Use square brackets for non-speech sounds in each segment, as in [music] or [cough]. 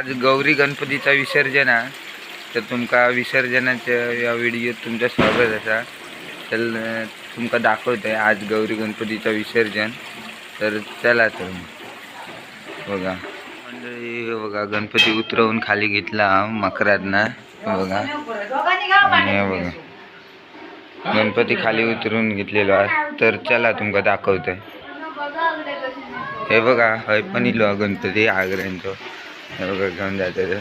आज गौरी गणपतीचा विसर्जन आहे. तर तुमका विसर्जनाच्या या व्हिडिओत तुमचं स्वागत असा. तर तुमका तुमका आहे आज गौरी गणपतीचं विसर्जन. तर चला तर बघा. मंडळी हे बघा गणपती उतरवून खाली घेतला मकरातनं बघा. आणि हे बघा. गणपती खाली उतरून घेतलेलो आहे. तर चला तुमका दाखवतोय. हे बघा हय पण इलो गणपती आग्र्यांचं. हे बघा घेऊन जाते ते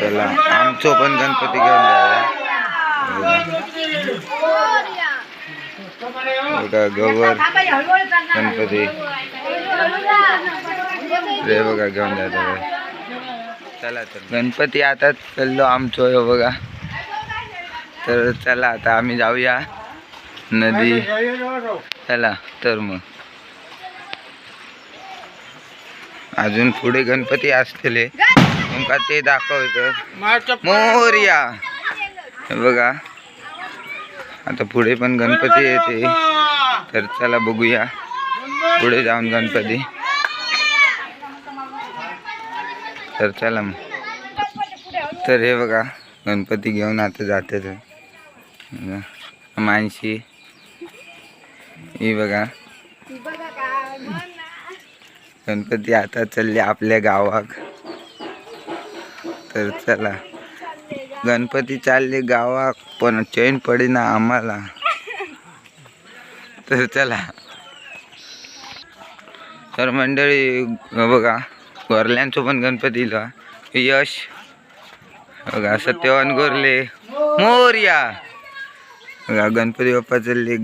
चला आमचो पण गणपती घेऊन जाऊया गवर गणपती. रे बघा घेऊन जायचं चला तर. गणपती आता चाललो आमचो बघा. तर चला आता आम्ही जाऊया नदी. चला तर मग. अजून पुढे गणपती असतले तुमका ते दाखवत मोर्या. बघा. आता पुढे पण गणपती येते. तर चला बघूया. पुढे जाऊन गणपती. तर चला मग. तर हे बघा गणपती घेऊन आता जाते तर मानशी ही बघा. गणपती आता चालले आपल्या गावाक. तर चला. गणपती चालले गावाक पण चैन पडेना आम्हाला. तर चला. तर मंडळी बघा. गोरल्यांचो पण गणपती यश. बघा सत्यवान गोरले. मोर्या. बघा गणपती बाप्पा चालले.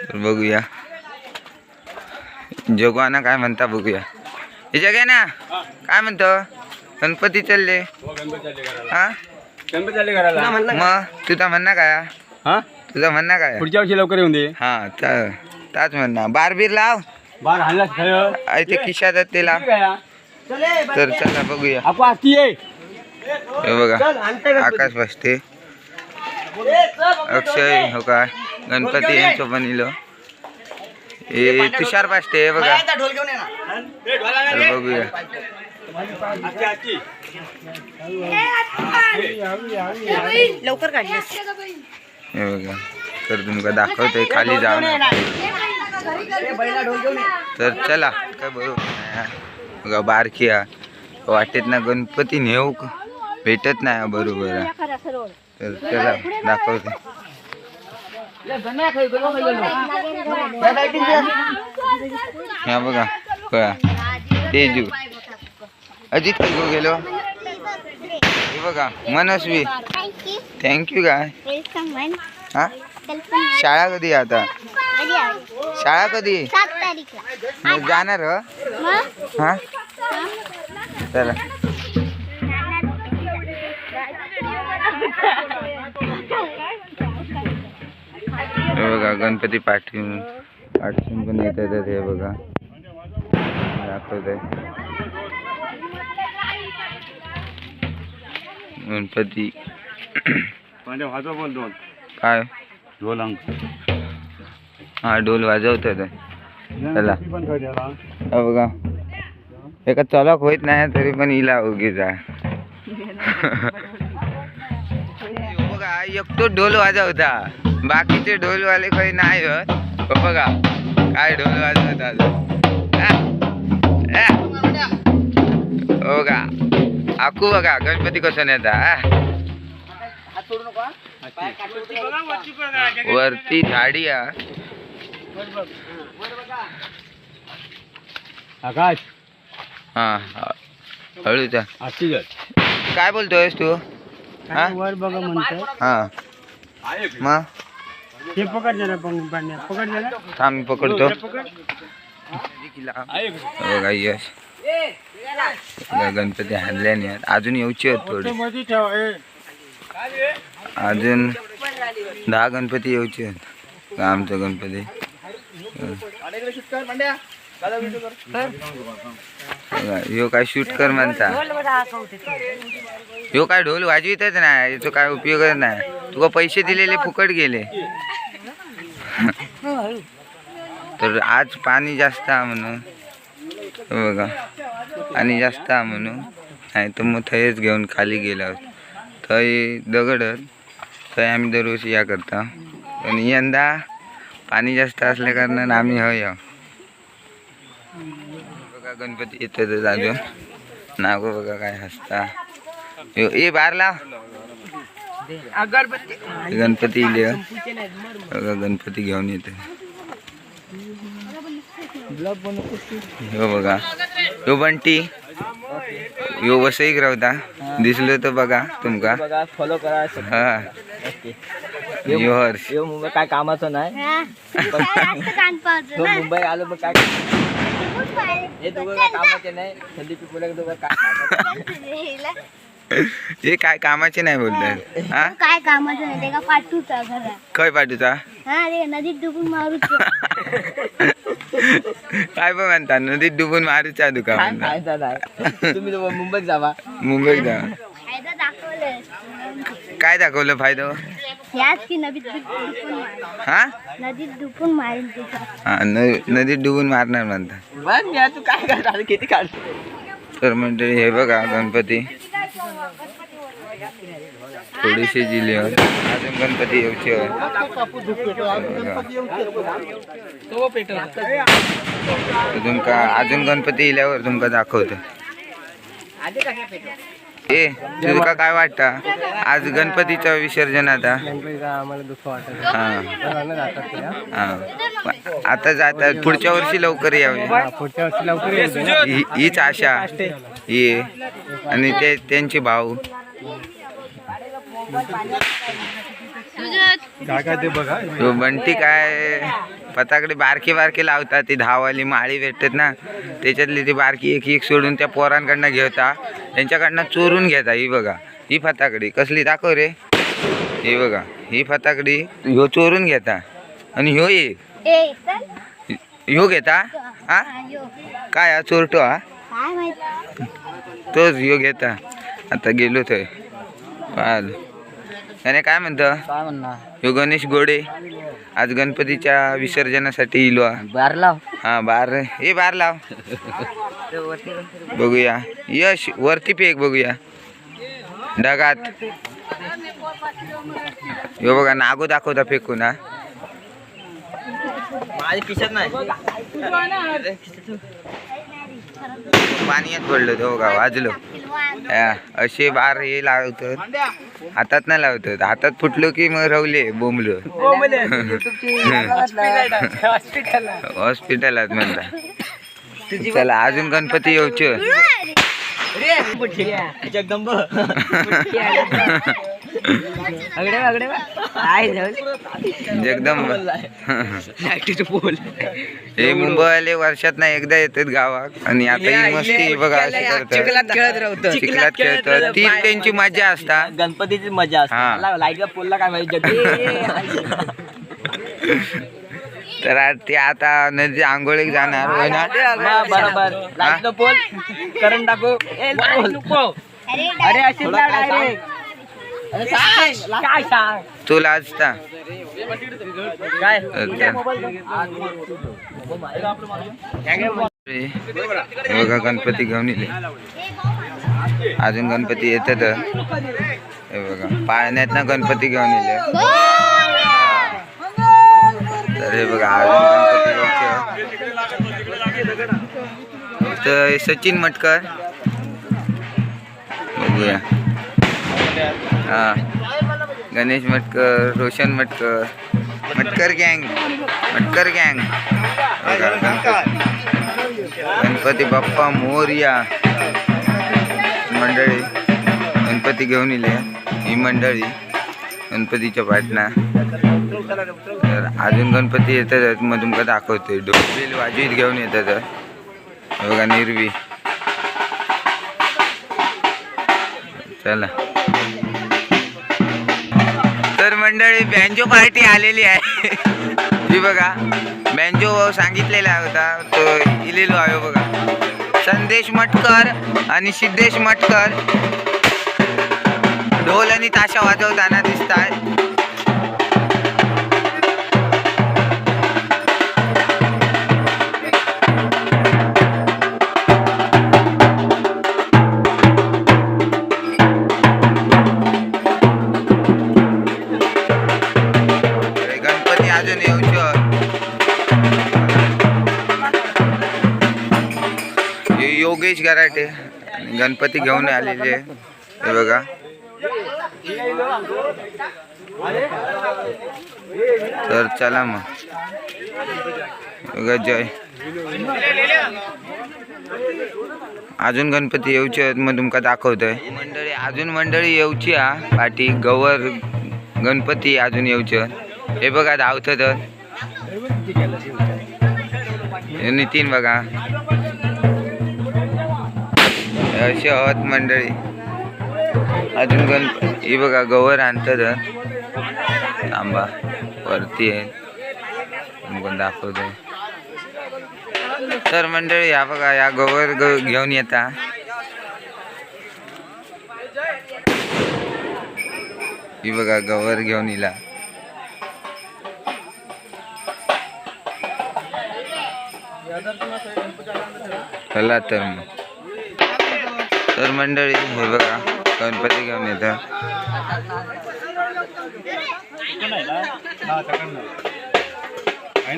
तर बघूया. जगवाना काय म्हणता बघूया. हे जग ना? काय म्हणतो? गणपती चालले. हा? मग तुझा म्हणणं काय? हा? तुझं म्हणणं काय? पुढच्या वर्षी लवकर येऊन दे. हा ता- ताच म्हणणं. बारबीर लाव. बार हाणला खेळ. आ, ते खिशात ते लाव. तर चला बघूया. हे बघा आकाश बसते. अक्षय हो काय गणपती यांचं इलो. हे तुषार बसते हे बघा. बघूया. लवकर काढलीस हे बघा तर तुमका दाखवतोय खाली जाऊन. तर चला काय बरोबर. बघा बारकी वाटेत ना गणपती नेऊ क- भेटत नाही हा बरोबर हा. तर दाखवते. ह्या बघा बघा तेजू अजित काय गेलो? हे बघा मनस्वी. थँक्यू काय हा? शाळा कधी आता? शाळा कधी? जाणार हो? हा? चला. हे बघा गणपती पाठवून पाठवून पण येत येतात हे बघा. दाखवत आहे गणपती वाजव पण दोन. काय? ढोल अंक. हा डोल वाजवतात चला. हा बघा. एका चलक होत नाही तरी पण हिला उगीच आहे [laughs] [laughs] बघा एकटो ढोल वाजवता. बाकीचे ढोलवाले काही नाही बघा काय ढोल वाजवतात आ. हो? का? आकू बघा गणपती कसं नेता आ. वरती झाडी आ आकाश. हा हा. जर काय बोलतोयस तू? हा वर बघा म्हणतो हा. मग? हे पकड जरा पाण्या पकड जरा. थांब मी पकडतो. पकड. बघा यश बघा, गणपती हाणल्याने. अजून येऊचे आहेत थोडे. अजून दहा गणपती येऊचे आहेत. आमचा गणपती. ह्यो काय शूट कर म्हणता. ह्यो काय ढोल वाजवितच नाही याचा काय उपयोगच नाही. तुका पैसे दिलेले फुकट गेले. तर आज पाणी जास्त आहे म्हणून. हो बघा पाणी जास्त आहे म्हणून. नाही तर मग थंयच घेऊन खाली गेला थंय दगडत थंय आम्ही दरवर्षी या करता. पण यंदा पाणी जास्त असल्या कारणान आम्ही हय या बघा गणपती येतच अजून नागो बघा काय हसता. यो ए बार लाव गणपती इले हो. बघा गणपती घेऊन येते. ह्यो बघा. ह्यो बंटी. ह्यो वसईक रावता दिसलो तर बघा तुमका. बघा फॉलो करा हा. ह्यो हर्ष. यो मुंबई काय कामाचं नाही. हा. मुंबई आलो मग काय हे दोघं कामाचे नाही. संदीप पिपुले दोघं काय [laughs] हे काय कामाचे नाही बोलतात हा? काय कामाचं नाही ते का पाठवूचा घरात? खय पाठूचा हा ते नदीत डुबून मारूच. काय पण म्हणता नदीत डुबून मारूच्या दुका काय म्हणता फायदा नाही. तुम्ही मुंबईत जावा. मुंबईत जा. फायदा दाखवलं काय दाखवलं फायदा? याच की नदीत डुबून हा? नदीत डुबून मारेल तुझा हा न- नदीत डुबून मारणार म्हणता. बरं मी तू काय करणार? किती काढतो? तर मंडळी हे बघा गणपती. थोडीशी जिल्ह्या अजून गणपती येऊचे तुमका अजून गणपती इल्यावर तुमका दाखवतो. ए तुमका काय वाटतं? आज गणपतीचं विसर्जन आता. हा. हा. आता जातात पुढच्या वर्षी लवकर यावे. पुढच्या वर्षी लवकर हीच आशा. ये. आणि ते त्यांचे भाऊ. काय काय ते बघा. तो बंटी काय पताकडे बारके बारके लावतात ती दहावाली माळी भेटतात ना त्याच्यातली ती बारकी एक एक सोडून त्या पोरांकडनं घेता त्यांच्याकडनं चोरून घेता ही बघा ही फताकडी कसली दाखव रे. ही बघा ही फताकडी ह्यो चोरून घेता आणि ह्यो एक ए चल. ह्यो घेता हा? यो. काय हा चोरटो हा? काय माहीत? तोच ह्यो घेता. आता गेलो थंय. पाल त्याने काय म्हणतं? काय म्हणणार? ह्यो गणेश गोडे आज गणपतीच्या विसर्जनासाठी इलो हा. बार लाव. हा बार. ए बार लाव. बघूया. यश वरती फेक बघूया. ढगात. ह्यो बघा नागो दाखवता फेकून हा. माझी पिशत नाही. पाण्यात पडलो तो बघा वाजलो हा, असे बार हे लावतात हातात नाही लावतात हातात फुटलो की मग रवले बोंबलो हॉस्पिटलात म्हणता चला अजून गणपती येऊचे जगदंब अगडे अगडे काय जगदम पोल हे मुंबईवाले वर्षात ना एकदा येतात गावात. आणि आता ही मस्ती बघा अशी करतात. खेळत राहतो चिखलात खेळतात. ती त्यांची मजा असता. गणपतीची मजा. असते. लाईटला पोलला काय माहिती? तर ते आता नदी आंघोळीक जाणार होय ना? बरोबर. पोल करंट टाकू. अरे अरे अशी डायरेक्ट काय? सांग? तो लाजता. काय? बघा गणपती घेऊन येले अजून गणपती येतात हे बघा पाळण्यात ना गणपती घेऊन येले तर हे बघा अजून गणपती. तर सचिन मटकर. बघूया. हां. गणेश मटकर रोशन मटकर मटकर गँग मटकर गँग. गणपती बाप्पा मोरया. मंडळी गणपती घेऊन येले ही मंडळी गणपतीच्या पाटणा. तर अजून गणपती येतात मग तुमका दाखवते. ढोल वाजवीत घेऊन येतात. बघा निर्वी. चला. मंडळी बँजो पार्टी आलेली आहे. ही बघा बँजो सांगितलेला होता तो इलेलो आहे बघा. संदेश मटकर आणि सिद्धेश मटकर. ढोल आणि ताशा वाजवताना दिसत गॅरायटी गणपती घेऊन आलेले हे बघा. तर चला मग. बघा जय. अजून गणपती येऊची आहेत मग तुमका दाखवतोय. मंडळी अजून मंडळी येऊची हा. पाठी गवर गणपती अजून येऊचे हे बघा धावत तर. नितीन बघा. असे आहोत मंडळी. अजून गण ही बघा गवर आणतात थांबा वरती आहे. दाखवतो दाखवतोय. तर मंडळी या बघा या गवर ग- घेऊन येता. ही बघा गवर घेऊन इला चला तर मग. तर मंडळी हे बघा गणपती घेऊन येतं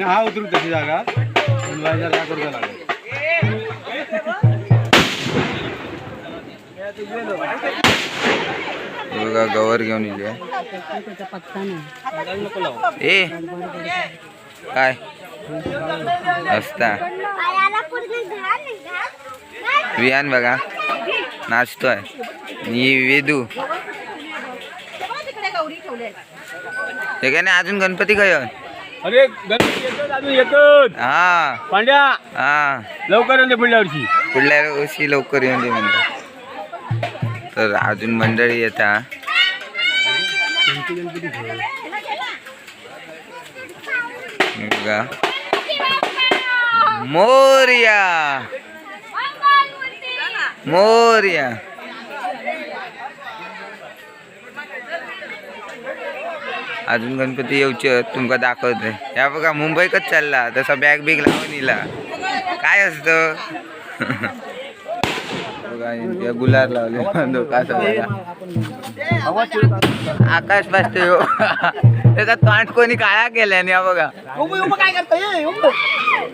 हा उतरू तशी जागा. हे बघा गवर घेऊन आहे. ए काय? असता विहान बघा. नाचतोय. वेदू. हे काय नाही अजून गणपती काय अरे गणपती हा. पांड्या हा. लवकर येते पुढल्या वर्षी. पुढल्या वर्षी लवकर येऊन दे म्हणतात तर अजून मंडळी येता. मोर्या. मोर्या अजून गणपती येऊचे तुमका दाखवते या बघा मुंबईकच चालला. तसा बॅग बिग लावून इला. काय असतं? बघा गुलार लावले. आकाश पाचते हो त्याचा तांट कोणी काळा केल्याने बघा.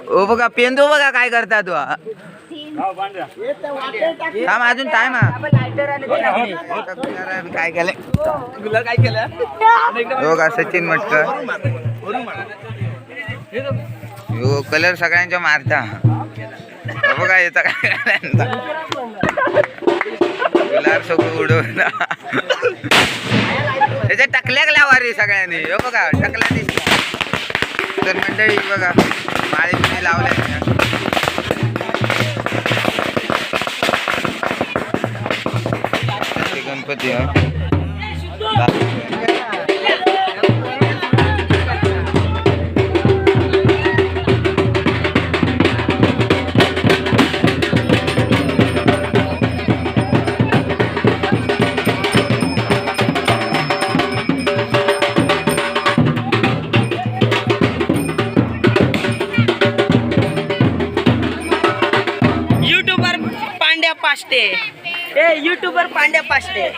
ओ बघा पेंदो बघा काय करता तू. थांब अजून टाइम काय केलंय? काय केलं? हे बघा सचिन मटकर हो कलर सगळ्यांच्या मारता. हे बघा याचा काय? गुलाब सगळं उडवून. त्याच्या टकल्या लावा रे सगळ्यांनी. हे बघा टकला दिसला तर मंडळी बघा माळी बिळी लावल्या. गणपती हा युट्यूबर पांड्या पाष्टे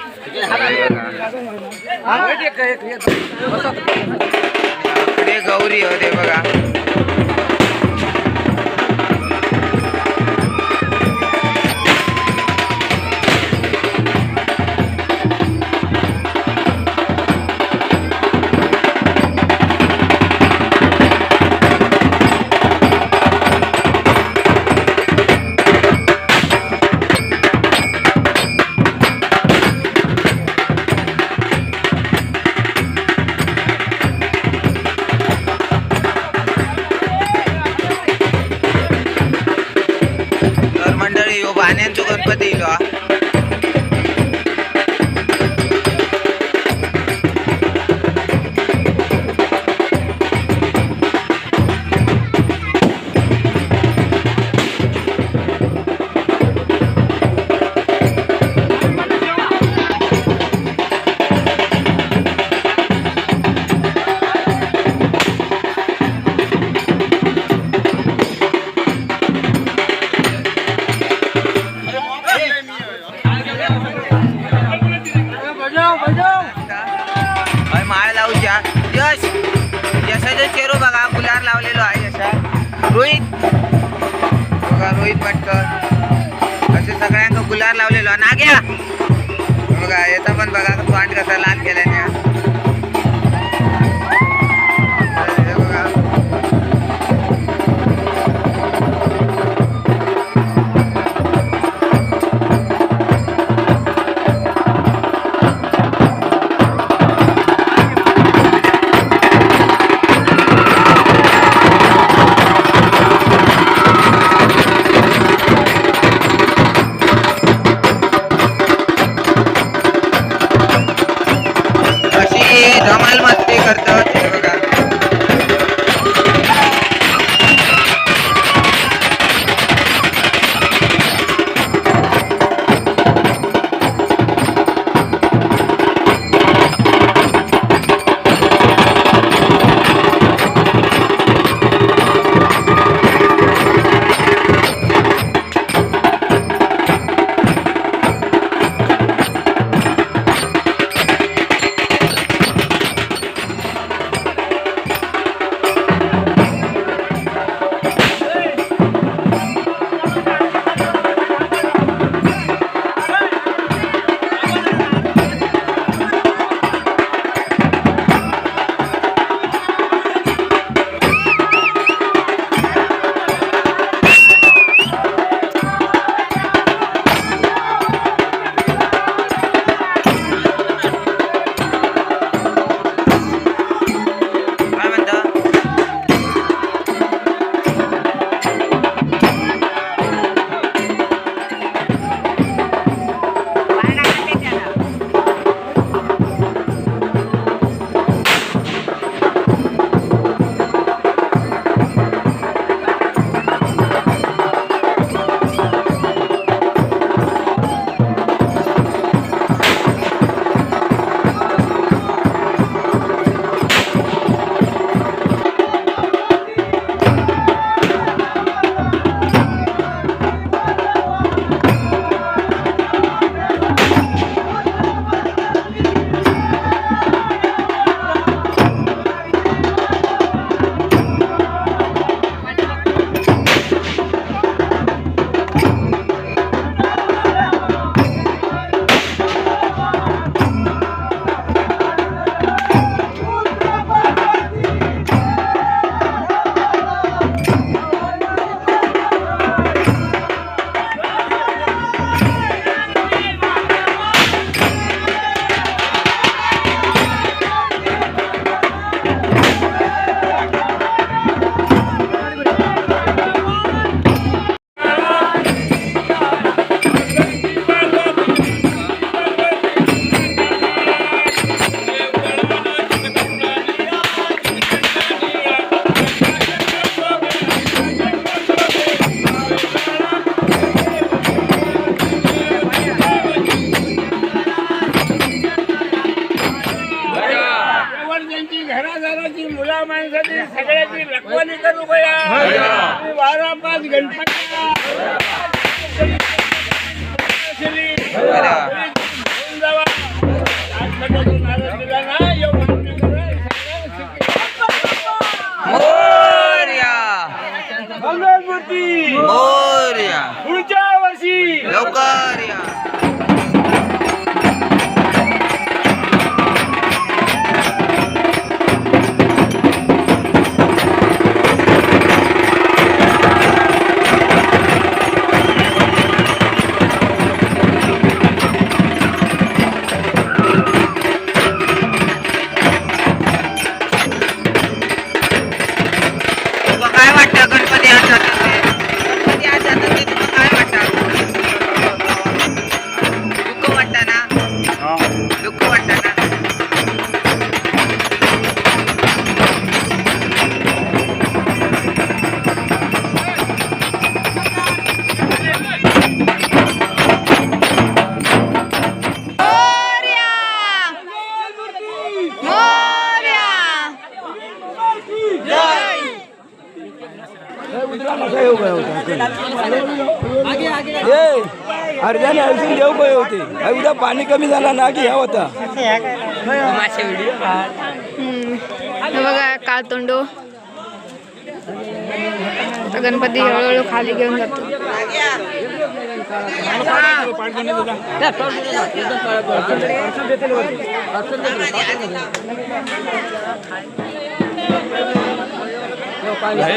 गौरी होते बघा. नाग्या. बघा याचा पण बघा पांड कसा लाल केल्याने. अर्ध्याने ऐसून देऊ काय होते. उद्या पाणी कमी झाला ना की ह्या होता. हे बघा काळतोंडो. तर गणपती हळूहळू खाली घेऊन जातो. अरे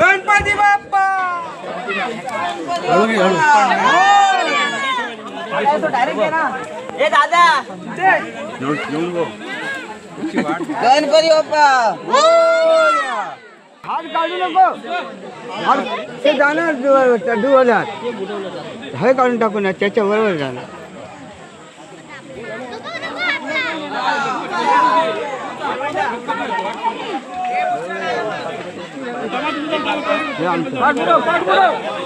गणपती गणपती बाप्पा ए दादा। गणपती बाप्पा हात काढू नको। हात ते जाणार चड्डूवाल्यात हे काढून टाकू ना त्याच्या बरोबर जाणार हे आमचं.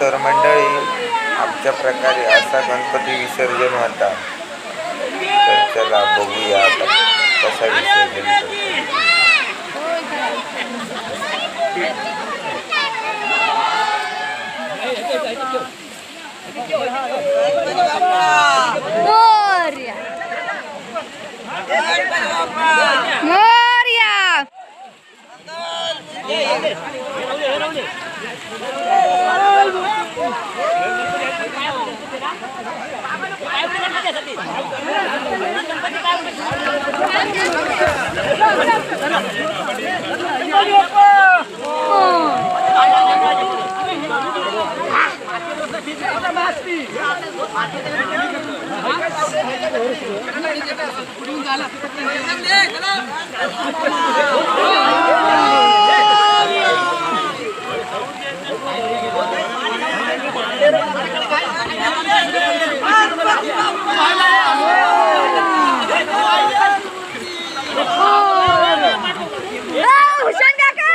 तर मंडळी आमच्या प्रकारे असा गणपती विसर्जन होता. तर चला बघूया आता कसा विसर्जन मोरया. मोरया. आ, भूषण काका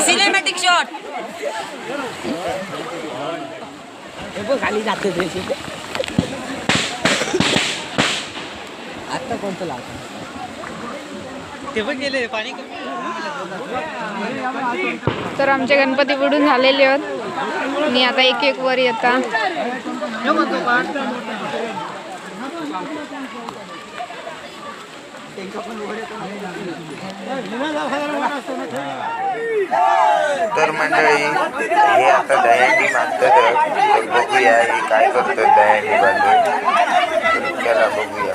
सिनेमॅटिक शॉट खाली जाते आता कोणतं लावतो ते पण गेले पाणी तर आमचे गणपती बुडून झालेले आहेत. मी आता एक एक वर येता. तर मंडळी हे आता मागतात. तर बघूया हे काय बांधून तर चला बघूया.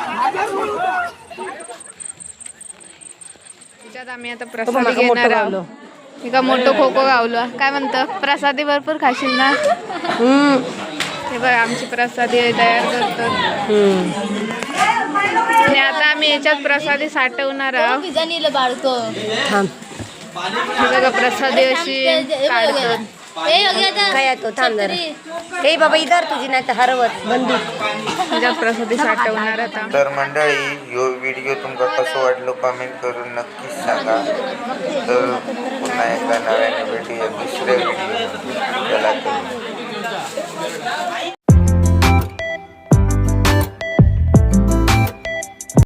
त्याच्यात आम्ही आता प्रसादी घेणार आहोत. एका मोठं खो खो गावलो. काय म्हणतं? प्रसादी भरपूर खाशील ना? हे बघ आमची प्रसादी तयार करतो आणि आता आम्ही याच्यात प्रसादी साठवणार आहोत. बाळको. हे बघा प्रसादी अशी काढतो काय येतो थांब जरा हे बाबा इधर तुझी नाही तर हरवत बंदूक साठवणार आता तर मंडळी ह्यो व्हिडिओ तुमका कसं वाटलो कमेंट करून नक्कीच सांगा. तर पुन्हा एकदा नव्याने भेटूया दुसऱ्या व्हिडिओ चला तर.